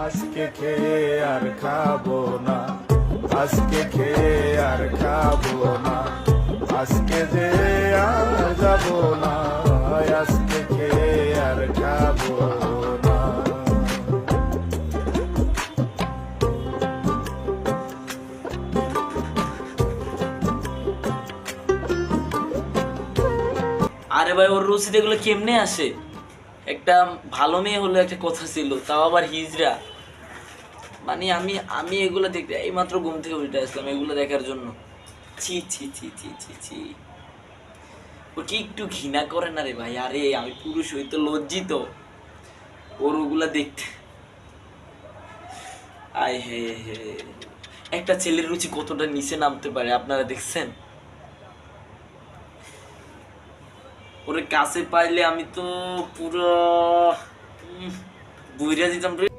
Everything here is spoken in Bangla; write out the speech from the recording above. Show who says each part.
Speaker 1: আজকে খেয়ে আর খাব না। আজকে খেয়ে আর খাব না। আজকে যে আর যাব না, আজকে খেয়ে আর খাব না।
Speaker 2: আরে ভাই, ওর রসিদ এগুলো কেমনে আসে? একটা ভালো মেয়ে হলো একটা কথা ছিল, তাও আবার হিজরা মানে আমি আমি এগুলো দেখতে এইমাত্র ঘুম থেকে উল্টে আসলাম এগুলো দেখার জন্য। ছি ছি ছি ছি ছি ছি। কি একটু ঘৃণা করে না রে ভাই? আরে, আমি পুরুষ হই তো লজ্জিত। ওর ওগুলা দেখতে আয় হে হে। একটা ছেলের রুচি কতটা নিচে নামতে পারে, আপনারা দেখছেন? ওরে কাছে পাইলে আমি তো পুরো বুইরা দিতাম রে।